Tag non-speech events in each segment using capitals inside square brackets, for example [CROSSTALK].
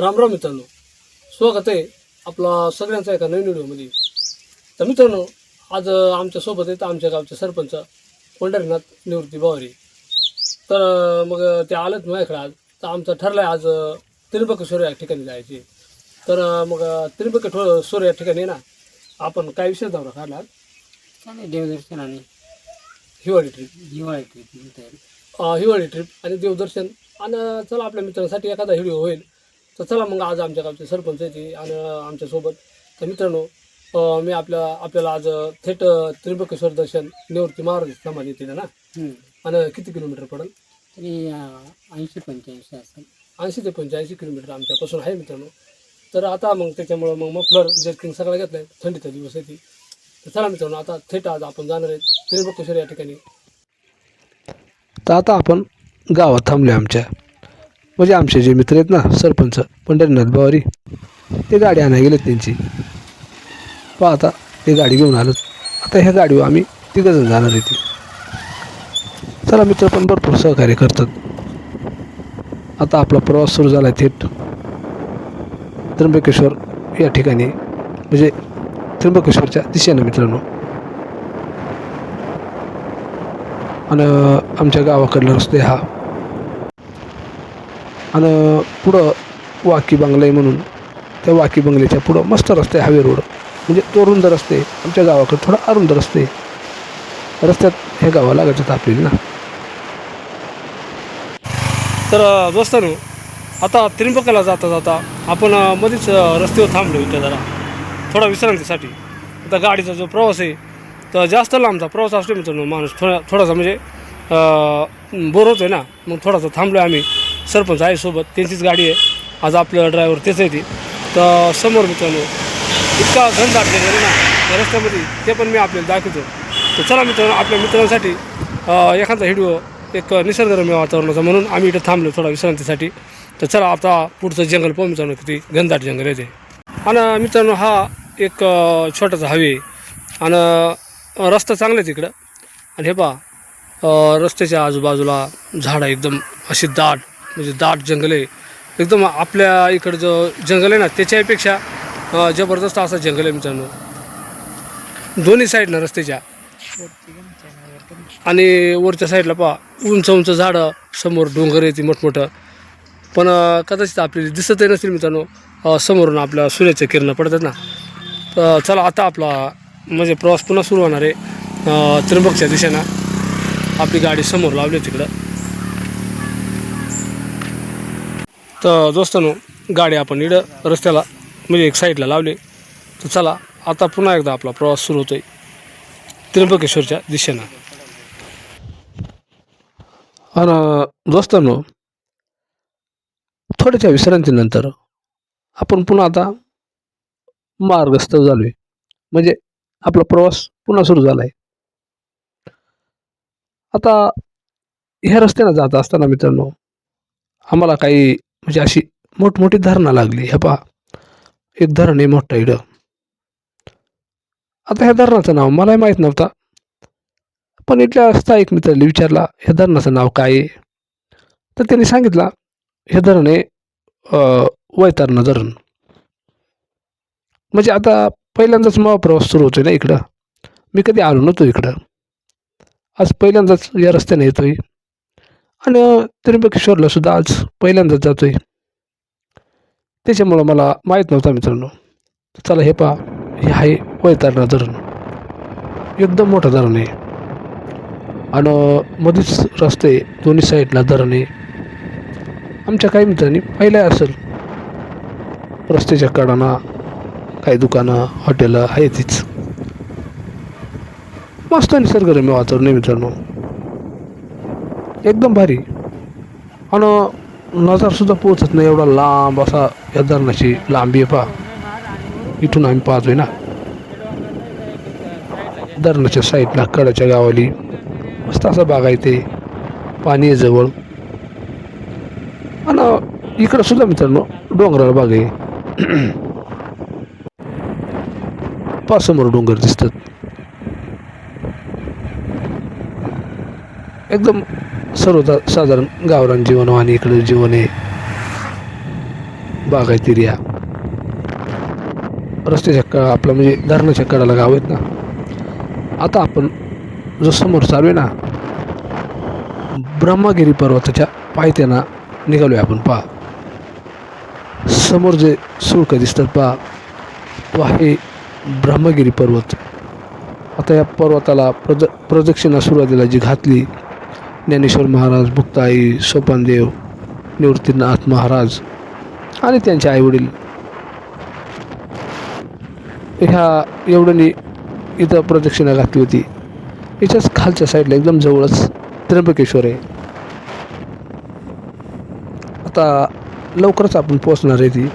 रामराम मित्रांनो. स्वागत आहे आपला सगळ्यांचा एका नवीन व्हिडिओमध्ये. तर मित्रांनो आज आमच्यासोबत आहेत आमच्या गावचे सरपंच पंढरीनाथ निवृत्ती बावरी. तर मग ते आलेत माझ्याकडे आज. तर आमचं ठरलं आहे आज त्र्यंबकेश्वर या ठिकाणी जायचे. तर मग त्र्यंबकेश्वर या ठिकाणी ना आपण काय विषय दौरा काढला? देवदर्शन आणि हिवाळी ट्रिप हिवाळी ट्रिप हिवाळी ट्रिप आणि देवदर्शन. आणि चला आपल्या मित्रांसाठी एखादा व्हिडिओ होईल. तर चला मग आज आमच्या गावचे सरपंच येते आणि आमच्यासोबत तर मित्रांनो मी आपल्या आपल्याला आज थेट अं, त्र्यंबकेश्वर दर्शन निवृत्ती महाराज समाधी येते ना? हम्म. आणि किती किलोमीटर पडेल? तरी ऐंशी पंच्याऐंशी असेल. ऐंशी ते पंच्याऐंशी किलोमीटर आमच्यापासून आहे मित्रांनो. तर आता मग त्याच्यामुळं मग मफलर जर्किंग सगळं घेतलं आहे थंडीचा दिवस येते तर चला मित्रांनो आता थेट आज आपण जाणार आहे त्र्यंबकेश्वर या ठिकाणी. तर आता आपण गावात थांबले आमच्या. म्हणजे आमचे जे मित्र आहेत ना सरपंच पंढरीनाथ बावारी ते गाडी आणायला गेलेत त्यांची. पहा आता ते गाडी घेऊन आलो आता ह्या गाडीवर आम्ही तिघंजण जाणार आहे ती चला मित्र पण भरपूर सहकार्य करतात. आता आपला प्रवास सुरू झाला आहे थेट. त्र्यंबकेश्वर या ठिकाणी म्हणजे त्र्यंबकेश्वरच्या दिशेनं मित्रांनो. आणि आमच्या गावाकडला रस्ते हा. आणि पुढं वाकी बंगला आहे म्हणून. त्या वाकी बंगल्याच्या पुढं मस्त रस्ते हवे रोड. म्हणजे तो रुंद रस्ते आमच्या गावाकडे थोडा अरुंद रस्ते रस्त्यात हे गावं लागायचं आपल्याला ना. तर दोस्तानो आता त्रिंबकाला जाता जाता आपण मध्येच रस्त्यावर थांबलो इथं जरा. थोडा विश्रांतीसाठी. आता गाडीचा जो प्रवास आहे तर जास्त लांबचा प्रवास असतो मित्रांनो माणूस थोडा थोडासा म्हणजे बोर आहे ना. मग थोडासा थांबलो आम्ही. सरपंच आहे सोबत त्यांचीच गाडी आहे. आज आपलं ड्रायव्हर तेच आहे ती. तर समोर मित्रांनो इतका घनदाट आहे ना त्या रस्त्यामध्ये ते पण मी आपल्याला दाखवतो. तर चला मित्रांनो आपल्या मित्रांसाठी एखादा व्हिडिओ एक निसर्गरम्य वातावरणाचा म्हणून आम्ही इथं थांबलो थोडा विश्रांतीसाठी. तर चला आता पुढचं जंगल पाहू मित्रांनो किती घनदाट जंगल आहे ते. आणि मित्रांनो हा एक छोटासा हवे आणि रस्ता चांगला आहे तिकडं. आणि हे पहा रस्त्याच्या आजूबाजूला झाडं एकदम अशी दाट म्हणजे दाट जंगल आहे. एकदम आपल्या इकडं जो जंगल आहे ना त्याच्यापेक्षा जबरदस्त असं जंगल आहे मित्रांनो. दोन्ही साईडला रस्त्याच्या. आणि वरच्या साईडला पहा उंच उंच झाडं समोर डोंगर येते मोठमोठं. पण कदाचित आपल्याला दिसतही नसतील मित्रांनो समोरून आपल्या सूर्याच्या किरणं पडतात ना. तर चला आता आपला म्हणजे प्रवास पुन्हा सुरू होणार आहे. त्रिंबकच्या त्र्यंबकच्या दिशेनं. आपली गाडी समोर लावली आहे तिकडं. तर दोस्तानो गाडी आपण इड रस्त्याला म्हणजे एक साईडला लावली. तर चला आता पुन्हा एकदा आपला प्रवास सुरू होतोय. त्र्यंबकेश्वरच्या दिशेनं. आणि दोस्तांनो थोड्याच्या विश्रांतीनंतर आपण पुन्हा आता मार्गस्थ झालो आहे म्हणजे आपला प्रवास पुन्हा सुरू झाला आहे आता ह्या रस्त्यानं जात असताना मित्रांनो आम्हाला काही म्हणजे अशी मोठमोठी धरणं लागली. ह्या पहा. एक धरण आहे मोठं इडं आता ह्या धरणाचं नाव मलाही माहीत नव्हता. पण इथल्या स्थायिक मित्राला विचारला ह्या धरणाचं नाव काय आहे? तर त्यांनी सांगितलं हे धरण आहे वैतरण धरण. म्हणजे आता पहिल्यांदाच मग प्रवास सुरू होतोय ना इकडं. मी कधी आलो नव्हतो इकडं. आज पहिल्यांदाच या रस्त्याने येतोय. आणि त्र्यंबकेश्वरला सुद्धा आज पहिल्यांदाच जातोय. त्याच्यामुळं मला माहीत नव्हता मित्रांनो. चला हे पहा हे आहे वैतारणा धरण. एकदम मोठं धरण आहे. आणि मध्येच रस्ते दोन्ही साईडला धरण आहे. आमच्या काही मित्रांनी पाहिलं असेल. रस्त्याच्या कडाना काही दुकानं हॉटेलं आहे तीच. मस्त निसर्गरम्य वातावरण आहे मित्रांनो. एकदम भारी. आणि नजरसुद्धा पोचत नाही एवढा लांब असा या धरणाची लांबी आहे पहा. इथून आम्ही पाहतोय ना. धरणाच्या साईडला कडाच्या गावाली मस्त असा बाग आहे ते पाणी आहे जवळ. आणि इकडं सुद्धा मित्रांनो डोंगराला बाग आहे. [CLEARS THROAT] पाच समोर डोंगर दिसतात. एकदम सर्वदा साधारण गावरान जीवन हो आणि इकडं जीवन आहे बागायती या रस्त्याच्या क आपलं म्हणजे धरणाच्या कडाला गाव आहेत ना. आता आपण जो समोर चालू आहे ना ब्रह्मगिरी पर्वताच्या पायथ्याना निघालो आहे आपण पहा. समोर जे शुल्क दिसतात पहा. तो आहे ब्रह्मगिरी पर्वत. आता या पर्वताला प्रद प्रदक्षिणा सुरुवातीला जी घातली ज्ञानेश्वर महाराज मुक्ताई सोपानदेव निवृत्तीनाथ महाराज आणि त्यांचे आईवडील. ह्या एवढ्यानी इथं प्रदक्षिणा घातली होती. याच्याच खालच्या साईडला एकदम जवळच त्र्यंबकेश्वर आहे. आता लवकरच आपण पोचणार आहे ती.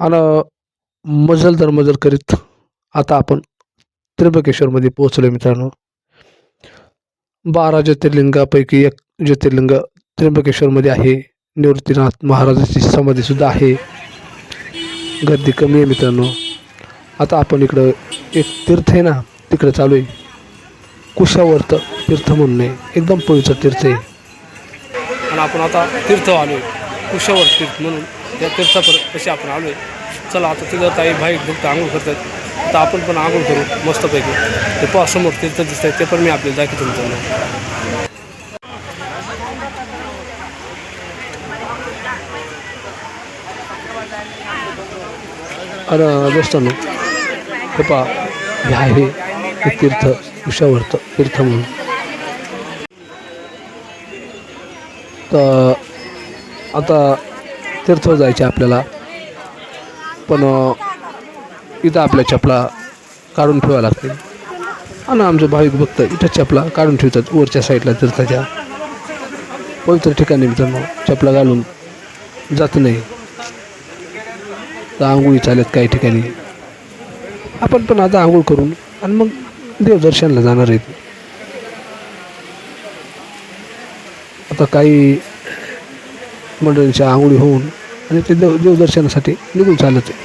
आणि मजल दर मजल करीत आता आपण त्र्यंबकेश्वरमध्ये पोहोचलो मित्रांनो. बारा ज्योतिर्लिंगापैकी एक ज्योतिर्लिंग त्र्यंबकेश्वरमध्ये आहे. निवृत्तीनाथ महाराजाची समाधीसुद्धा आहे. गर्दी कमी आहे मित्रांनो. आता आपण इकडं एक तीर्थ आहे ना तिकडं चालू आहे. कुशावर्त तीर्थ म्हणून आहे. एकदम पवित्र तीर्थ आहे. आणि आपण आता तीर्थ आलो आहे कुशावर तीर्थ म्हणून. त्या तीर्थापर कसे आपण आलो आहे चला आता तिथं ताई भाई भक्त आंघोळ करतात. तर आपण पण आंघोळ करू मस्तपैकी. ते पहा समोर तीर्थ दिसत आहे ते पण मी आपल्याला दाखवतो मित्रांनो. अरे दोस्तांनो हे पहा हे आहे हे तीर्थ कुशावर्त तीर्थ म्हणून. तर आता तीर्थवर जायचे आपल्याला. पण इथं आपल्या चपला काढून ठेवावं लागतील. आणि आमचं भाविक भक्त इथं चपला काढून ठेवतात. वरच्या साईडला तीर्थाच्या पवित्र ठिकाणी मित्रांनो चपला घालून जात नाही. तर आंघोळी चालत काही ठिकाणी. आपण पण आता आंघोळ करून आणि मग देवदर्शनला जाणार आहेत. आता काही मंडळींच्या आंघोळी होऊन आणि ते देव देवदर्शनासाठी निघून चालत आहे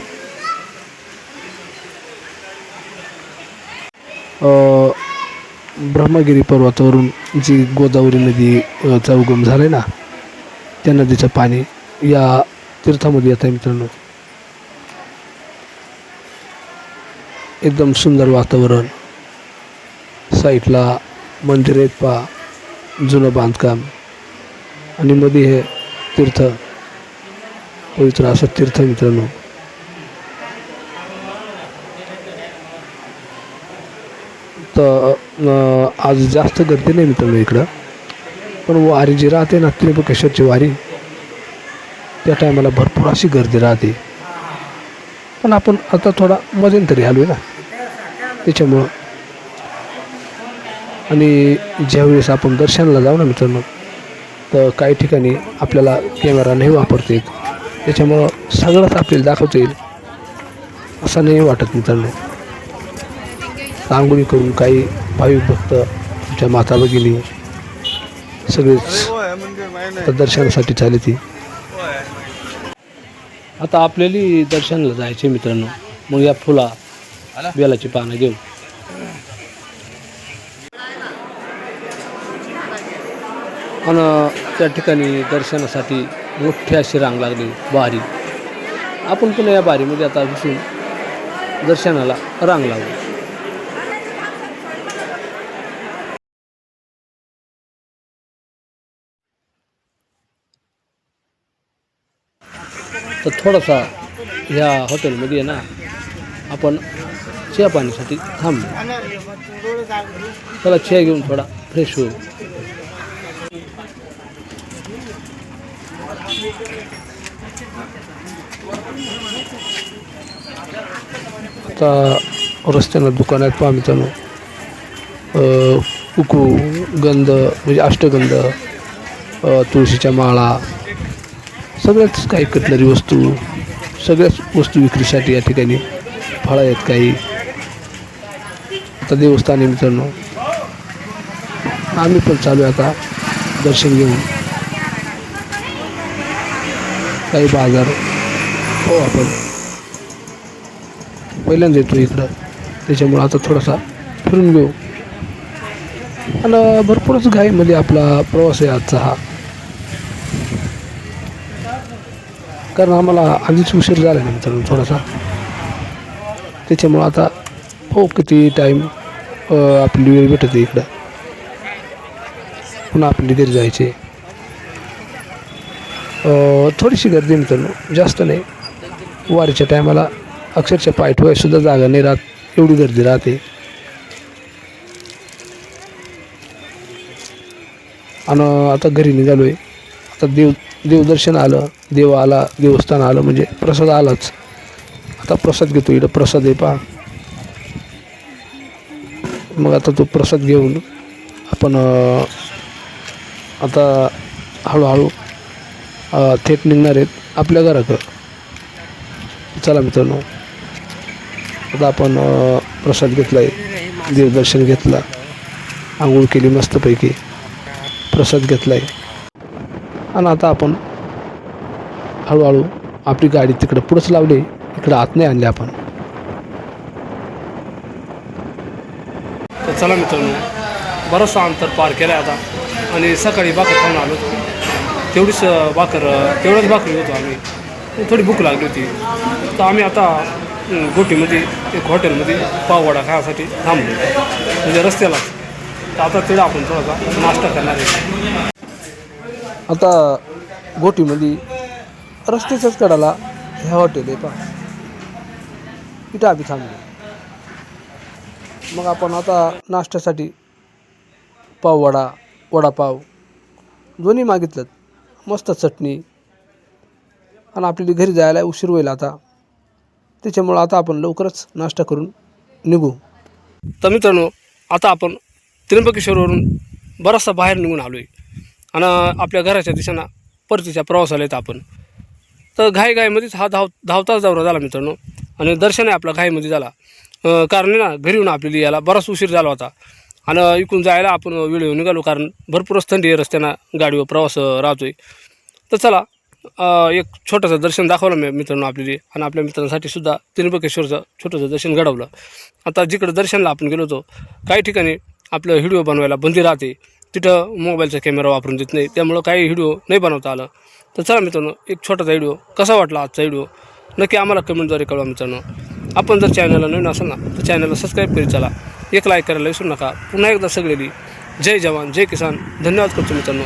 ब्रह्मगिरी पर्वतावरून जी गोदावरी नदी चा उगम झाला आहे ना त्या नदीचं पाणी या तीर्थामध्ये येत आहे मित्रांनो. एकदम सुंदर वातावरण. साईडला मंदिर आहेत पहा जुनं बांधकाम. आणि मध्ये हे तीर्थ पवित्र असं तीर्थ मित्रांनो. तर आज जास्त गर्दी नाही मित्रांनो इकडं. पण वारी जी राहते ना त्र्यंबकेश्वरची वारी त्या टायमाला भरपूर अशी गर्दी राहते. पण आपण आता थोडा मध्यंतरी आलो आहे ना. त्याच्यामुळं. आणि ज्यावेळेस आपण दर्शनाला जाऊ ना मित्रांनो तर काही ठिकाणी आपल्याला कॅमेरा नाही वापरता येत. त्याच्यामुळं सगळंच आपल्याला दाखवता येईल. असं नाही वाटत मित्रांनो. आंघोळी करून काही भाविक भक्त तुमच्या माता भगिनी सगळेच दर्शनासाठी चालली ती. आता आपल्याला दर्शनाला जायचे मित्रांनो. मग या फुला बेलाची पानं घेऊ आणि त्या ठिकाणी दर्शनासाठी मोठी अशी रांग लागली बारी. आपण पुन्हा या बारीमध्ये आता दिसून दर्शनाला रांग लागू तर थोडासा ह्या हॉटेलमध्ये ना आपण चहा पाण्यासाठी थांबलो त्याला चहा घेऊन थोडा फ्रेश होऊ. आता रस्त्यानं दुकानात पहा मित्रांनो. कुकू गंध म्हणजे अष्टगंध तुळशीच्या माळा सगळ्याच काही कटलरी वस्तू सगळ्याच वस्तू विक्रीसाठी या ठिकाणी फळं आहेत काही. आता देवस्थान आहे मित्रांनो. आम्ही पण चालू आहे आता दर्शन घेऊन. काही बाजार. हो आपण. पहिल्यांदा येतो इकडं. त्याच्यामुळं आता थोडासा फिरून घेऊ. आणि भरपूरच घाईमध्ये आपला प्रवास आहे आजचा हा. कारण आम्हाला आधीच उशीर झाला ना मित्रांनो थोडासा. त्याच्यामुळं आता हो किती टाईम आपली वेळ भेटत आहे इकडं. पुन्हा आपली घरी जायचे. थोडीशी गर्दी मित्रांनो जास्त नाही. वारीच्या टायमाला अक्षरशः पाय ठेवायला सुद्धा जागा नाही राहत एवढी गर्दी राहते. आणि आता घरी निघालो आहे आता देव देवदर्शन आलं देव आला देवस्थान आलं म्हणजे प्रसाद आलाच. आता प्रसाद घेतो इकडं प्रसाद आहे पहा. मग आता तो प्रसाद घेऊन आपण आता हळूहळू थेट निघणार आहेत आपल्या घराकडं. चला मित्रांनो. आता आपण प्रसाद घेतला आहे देवदर्शन घेतला आंघोळ केली मस्तपैकी. प्रसाद घेतला आहे आणि आता आपण हळूहळू आपली गाडी तिकडं पुढंच लावली इकडं आत नाही आणली आपण. तर चला मित्रांनो बरंचसं अंतर पार केलं आहे आता. आणि सकाळी भाकर खाऊन आलो होतो. तेवढीच भाकर अं, तेवढंच भाकरी होतो आम्ही. थोडी भूक लागली होती. तर आम्ही आता गोटीमध्ये एक हॉटेलमध्ये पाववडा खाण्यासाठी थांबलो. म्हणजे रस्त्याला तर आता तिथं आपण थोडासा नाश्ता करणार आहे. आता गोटीमध्ये रस्त्याच्याच कडाला ह्या हॉटेल आहे पहा. इथं आम्ही थांबलो. मग आपण आता नाश्त्यासाठी पाववडा वडापाव दोन्ही मागितलं. मस्त चटणी. आणि आपल्याला घरी जायला उशीर होईल आता. त्याच्यामुळं आता आपण लवकरच नाश्ता करून निघू. तर मित्रांनो आता आपण त्र्यंबकेश्वरवरून बराचसा बाहेर निघून आलो आहे आणि आपल्या घराच्या दिशेनं परतीच्या प्रवासाला येत आपण. तर घाई घाईमध्येच हा धाव धावताच दौरा झाला मित्रांनो. आणि दर्शन आहे आपला घाईमध्ये झाला. कारण ना घरी येऊन आपल्याला यायला बराच उशीर झाला होता. आणि इकडून जायला आपण वेळेवर निघालो कारण भरपूरच थंडी रस्त्यानं गाडीवर प्रवास राहतो आहे तर चला एक छोटंसं दर्शन दाखवलं मी मित्रांनो आपल्याला. आणि आपल्या मित्रांसाठी सुद्धा त्र्यंबकेश्वरचं छोटंसं दर्शन घडवलं. आता जिकडं दर्शनला आपण गेलो होतो काही ठिकाणी आपलं व्हिडिओ बनवायला बंदी राहते. तिथं मोबाईलचा कॅमेरा वापरून देत नाही. त्यामुळं काही व्हिडिओ नाही बनवता आलं. तर चला मित्रांनो एक छोटासा व्हिडिओ कसा वाटला आजचा व्हिडिओ नक्की आम्हाला कमेंटद्वारे कळवा मित्रांनो. आपण जर चॅनलला नवीन असाल ना तर चॅनलला सबस्क्राईब करीत चला. एक लाईक करायला विसरू नका. पुन्हा एकदा सगळेली जय जवान जय किसान. धन्यवाद करतो मित्रांनो.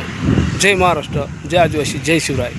जय महाराष्ट्र जय आदिवासी जय शिवराय.